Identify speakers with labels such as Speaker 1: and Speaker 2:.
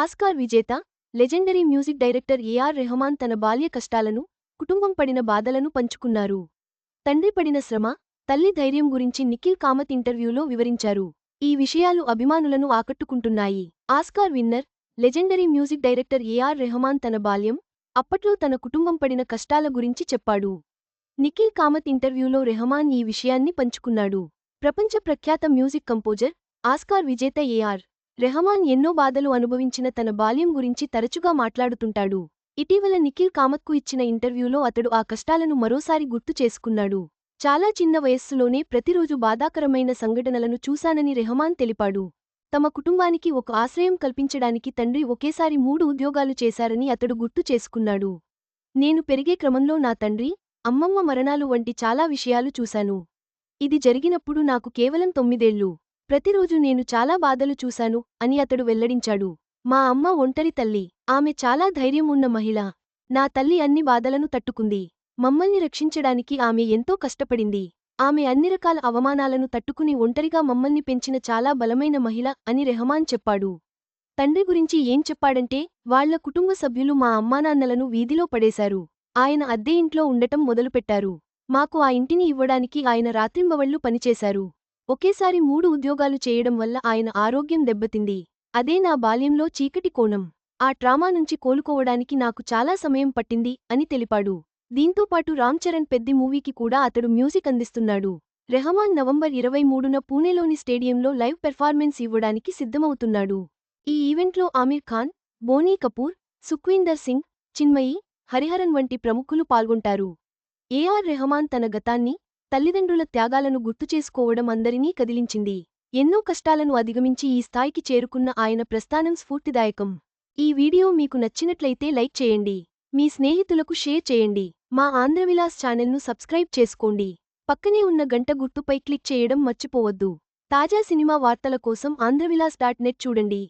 Speaker 1: Oscar విజేత legendary music director A R Rahman తన బాల్య కష్టాలను కుటుంబం పడిన బాధలను పంచుకున్నారు. తండ్రి పడిన శ్రమ తల్లి ధైర్యం గురించి నిఖిల్ కామత్ ఇంటర్వ్యూలో వివరించారు. ఈ విషయాలు అభిమానులను ఆకట్టుకుంటున్నాయి. Oscar winner legendary music director A R Rahman తన బాల్యం అప్పట్లో తన కుటుంబం పడిన కష్టాల గురించి చెప్పాడు. నిఖిల్ కామత్ ఇంటర్వ్యూలో రెహమాన్ ఈ విషయాన్ని పంచుకున్నాడు. ప్రపంచ ప్రఖ్యాత మ్యూజిక్ కంపోజర్ ఆస్కార్ విజేత ఏఆర్ రెహమాన్ ఎన్నో బాధలు అనుభవించిన తన బాల్యం గురించి తరచుగా మాట్లాడుతుంటాడు. ఇటీవల నిఖిల్ కామత్కు ఇచ్చిన ఇంటర్వ్యూలో అతడు ఆ కష్టాలను మరోసారి గుర్తు చేసుకున్నాడు. చాలా చిన్న వయస్సులోనే ప్రతిరోజు బాధాకరమైన సంఘటనలను చూశానని రెహమాన్ తెలిపాడు. తమ కుటుంబానికి ఒక ఆశ్రయం కల్పించడానికి తండ్రి ఒకేసారి మూడు ఉద్యోగాలు చేశారని అతడు గుర్తు చేసుకున్నాడు. నేను పెరిగే క్రమంలో నా తండ్రి అమ్మమ్మ మరణాలు వంటి చాలా విషయాలు చూశాను. ఇది జరిగినప్పుడు నాకు కేవలం తొమ్మిదేళ్ళు ప్రతిరోజు నేను చాలా బాధలు చూశాను అని అతడు వెల్లడించాడు. మా అమ్మ ఒంటరి తల్లి. ఆమె చాలా ధైర్యం ఉన్న మహిళ. నా తల్లి అన్ని బాధలను తట్టుకుంది. మమ్మల్ని రక్షించడానికి ఆమె ఎంతో కష్టపడింది. ఆమె అన్ని రకాల అవమానాలను తట్టుకుని ఒంటరిగా మమ్మల్ని పెంచిన చాలా బలమైన మహిళ అని రెహమాన్ చెప్పాడు. తండ్రి గురించి ఏం చెప్పాడంటే వాళ్ళ కుటుంబ సభ్యులు మా అమ్మానాన్నలను వీధిలో పడేశారు. ఆయన అద్దె ఇంట్లో ఉండటం మొదలుపెట్టారు. మాకు ఆ ఇంటిని ఇవ్వడానికి ఆయన రాత్రింబవళ్ళు పనిచేశారు. ఒకేసారి మూడు ఉద్యోగాలు చేయడం వల్ల ఆయన ఆరోగ్యం దెబ్బతింది. అదే నా బాల్యంలో చీకటి కోణం. ఆ ట్రామా నుంచి కోలుకోవడానికి నాకు చాలా సమయం పట్టింది అని తెలిపాడు. దీంతోపాటు రామ్ చరణ్ పెద్ది మూవీకి కూడా అతడు మ్యూజిక్ అందిస్తున్నాడు. రెహమాన్ నవంబర్ ఇరవై మూడున పూణేలోని స్టేడియంలో లైవ్ పెర్ఫార్మెన్స్ ఇవ్వడానికి సిద్ధమవుతున్నాడు. ఈ ఈవెంట్లో ఆమిర్ ఖాన్ బోనీ కపూర్ సుఖ్వీందర్ సింగ్ చిన్మయి హరిహరన్ వంటి ప్రముఖులు పాల్గొంటారు. ఏఆర్ రెహమాన్ తన గతాన్ని తల్లిదండ్రుల త్యాగాలను గుర్తుచేసుకోవడం అందరినీ కదిలించింది. ఎన్నో కష్టాలను అధిగమించి ఈ స్థాయికి చేరుకున్న ఆయన ప్రస్థానం స్ఫూర్తిదాయకం. ఈ వీడియో మీకు నచ్చినట్లయితే లైక్ చేయండి. మీ స్నేహితులకు షేర్ చేయండి. మా ఆంధ్రవిలాస్ ఛానల్ను సబ్స్క్రైబ్ చేసుకోండి. పక్కనే ఉన్న గంట గుర్తుపై క్లిక్ చేయడం మర్చిపోవద్దు. తాజా సినిమా వార్తల కోసం ఆంధ్రవిలాస్ డాట్ నెట్ చూడండి.